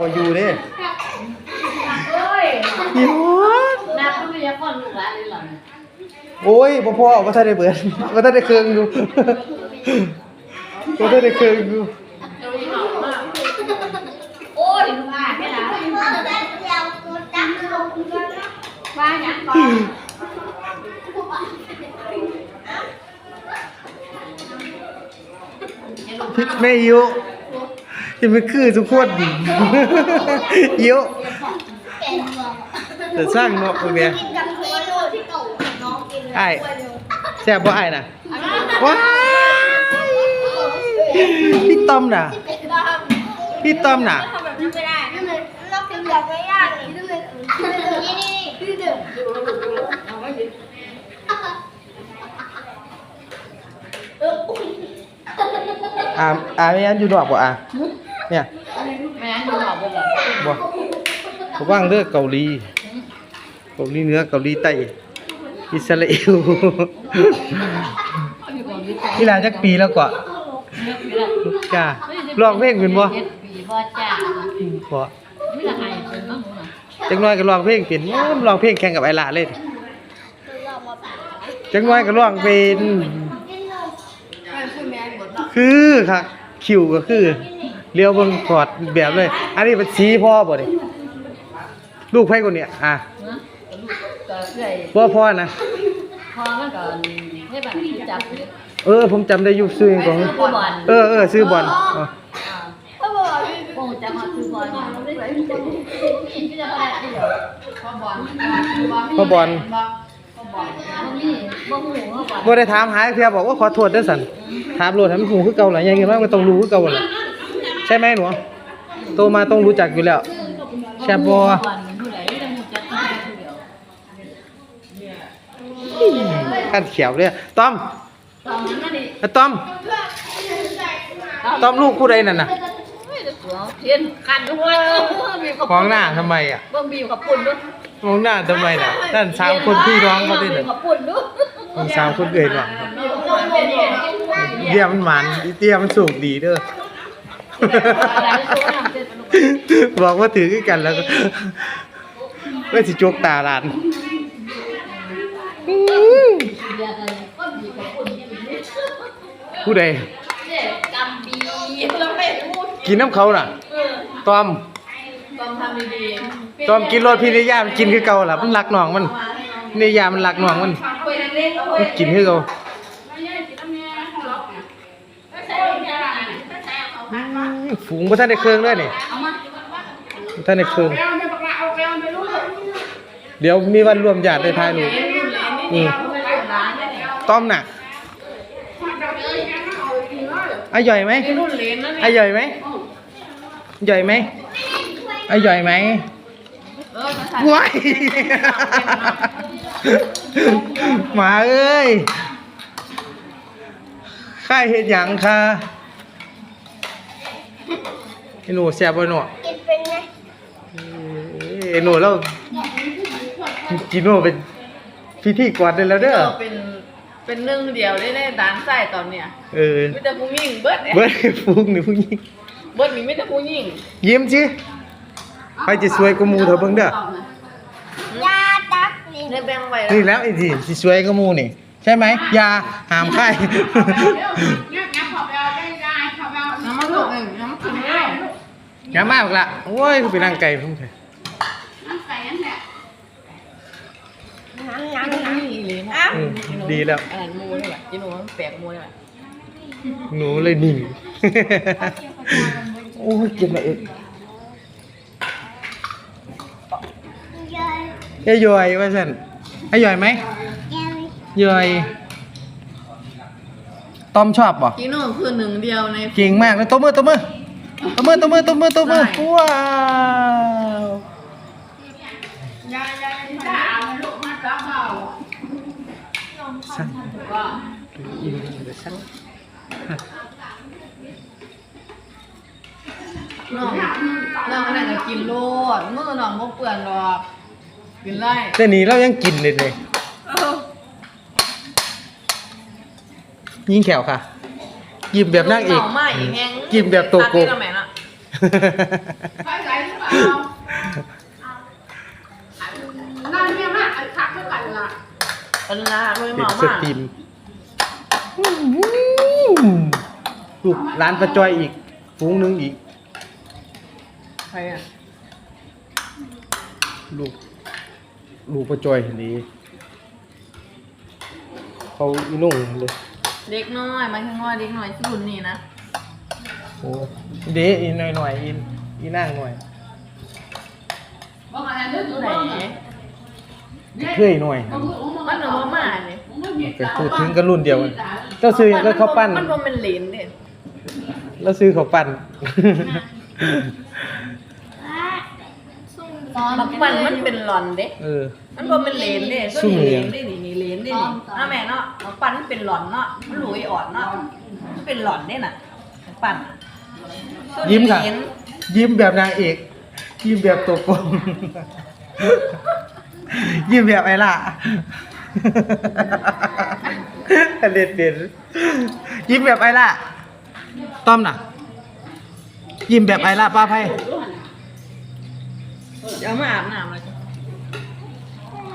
ก็อยู่เด้เอ้ยอยู่นับวิทยากรลูกหลานเลยเหรอเนี่ยโอ้ยบ่พอบ่ทันได้เบิดบ่ทันได้เครื่องอยู่บ่ทันได้เครื่องอยู่เดี๋ยวนี้เหงามากโอ้ยลูกหลานไม่ละว่าหยังก่อนไอ้ลูกพิษแม่ยุ ยังไม่คือทุกคนยุแต่สร้างเนาะพวกเนี้ยไอ้ายแซ่บบ่ไอ้ายน่ะว้ายพี่ต้อมน่ะ พี่ต้อมน่ะอ่าอ่าไม่งั้นอยู่นอกบ่อะ เนี่ยแม่งดูหนอกไปเลยบ่ระว่างเด้อเกาหลี เกาหลีเหนือเกาหลีใต้ อิสราเอลอยู่ของวิจัยนี่ล่ะจักปีแล้วก็เลือกไปแล้วจ้าร้องเพลงเป็นบ่เจ็ดปีบ่จ้าบ่ไม่ละไงเป็นบ้างหนูน่ะจักหน่อยก็ร้องเพลงเป็นโอ้ยร้องเพลงแข่งกับไอ้หลาเลยจักหน่อยก็ร้องเป็น คือค่ะคิวก็คือ เลี้ยวเบิ่งกอดแบบเลย อันนี้เป็นสีพ่อบ่ดิลูกไผคนเนี้ยอะนะก็เรื่อยบ่พ่อนะ พอมันก็ให้แบบจับเลยเออ ผมจำได้อยู่ซื้อหยังของซื้อบอลเออเออซื้อบอลอ๋อคงจะมาซื้อบอลไม่ได้ไม่ได้ไม่ได้พอบอลพ่อบอลพอบอลนี่บ่หูว่าบอลบ่ได้ถามหาเพื่อบอกว่าขอโทษเด้อสันถามโลดให้มันหูคือเก่าหลายอย่างเงี้ยมันต้องรู้คือเก่าล่ะใช่ไหมหนูโตมาต้องรู้จักอยู่แล้วแช่บ่บอลผู้ใดจะหูจักผู้เดียวกัดเขียวเลยต้อมตอนนั้นนี่อะต้อมต้อมลูกผู้ใดนั่นน่ะเทียนกันด้วยมีกับมองหน้าทำไมอะบ่มีกับปุ่นด้วยมองหน้าทำไมน่ะนั่นสามคนพี่น้องเขาด้วยน่ะกับปุ่นด้วยมันสามคนเอ่ยว่ะเดียมันหมันอีเตียมันสูงดีเด้อ บอกว่าถือกันแล้วก็ก็สิจกตาลานผู้ใดกินน้ำเขาน่ะตอมต้องทำดีตอมกินรสพี่นิยามกินคือเก่าล่ะมันรักหน้องมันนิยามมันรักหน้องมันๆไปเล่นๆมัน กินคือเก่า ฝูงบ่ทันได้เครื่องด้วยนี่บ่ทันได้เครื่อง เดี๋ยวมีวันรวมญาติได้ทายลูอืมต้อมน่ะอะใหญ่ไหมรุ่นเลนนะอะใหญ่ไหมใหญ่ไหมอะใหญ่ไหมว้ายมาเอ้ยข้าเห็ดหยังค่ะ ไอ้หนูแซ่บบ่หนูไอ้หนูแล้วกินหนูเป็นพิธีกรได้แล้วเด้อ เป็น เป็นเรื่องเดียวได้ในด้านใต้ตอนเนี้ยเออมีแต่ผู้หญิงเบิดเนี่ยเบิดฟุ้งนี่ผู้หญิงเบิดนี่มีแต่ผู้หญิงยิ้มสิไปจะสวยกว่าหมูเถอะเบิ่งเด้อได้แบ่งไว้นี่แล้วไอ้ที่สิสวยกว่าหมูนี่ ใช่ไหมอยาหามไข่น้ำมันถูกเองน้ำมันกินไม่ได้อย่ามาบอกละโอ้ยคือไปนั่งไก่พุ่งเลยนี่อีหลีนะอืมดีแล้วอันนั้นมูนี่แหละกินหนูมันแปลกมูนี่แหละหนูเลยนิ่งโอ้ยเจ็บมาเอกเอ้ยย่อยว่าสันไอ้ย่อยไหมย่อย ต้อมชอบป่ะกินหนูคือหนึ่งเดียวในเก่งมากเลยตัวมือตัวมือตัวมือตัวมือตัวมือตัวมือว้าวสั่งอีกเดี๋ยวสั่งน้องน้องอันนั้นก็กินโลดมือน้องบ่เปื่อนหรอกกินไล่แต่นี้เรายังกินเลยเลย ยิงแขวค่ะ ยิ้มแบบนางเอกน้องมาอีกแฮงยิ้มแบบโตโกตัดได้แล้วแม่น่ะใครใส่หรือเปล่านั่นเนี่ยมากไอ้คักเท่ากันล่ะอันน่ะไม่เด็เมากสมากตรีมลูกร้านประจอยอีกฟูงหนึงอีก ใครอะลูกลูกประจอยเห็นดีเขาอีนุ่งเลย เด็กน้อยหมายถึงว่าเด็กน้อยที่รุ่นนี้นะโอ้เดะอีหน่อยหน่อยๆอีอีนั่งหน่อยบอกอะไรเรื่องผู้ไหไหนเพื่อยหน่อย มันหนูว่ามาเลยก็พูดถึงกันรุ่นเดียวกันเจ้าซื้อหยังก็เขาวปั้น มันบ่เป็นเหรนเด้แล้วซื้อเขาวปั้นบักปั่นมันเป็นหลอนเด้เออ มันบ่เป็นเหรนเด้ซุ่ซุ่มมเหเหรีรยญนเด้ นี่นี่เหรนเด้นี่เอาแม่เนาะบักปั่นมันเป็นหลอนเนาะมันหลุยอ่อนเนาะมันเป็นหลอนเด้น่ะบักปั่นน่ะส่วนยิ้มค่ะเหรนยิ้มแบบนางเอก ยิ้มแบบตัวกลมยิ้มแบบไอ้ล่ะเด็ดเด็ดยิ้มแบบไอ้ล่ะ ต้อมน่ะ ยิ้มแบบไอ้ล่ะป้าไพ่เอามาอาบน้ำเลย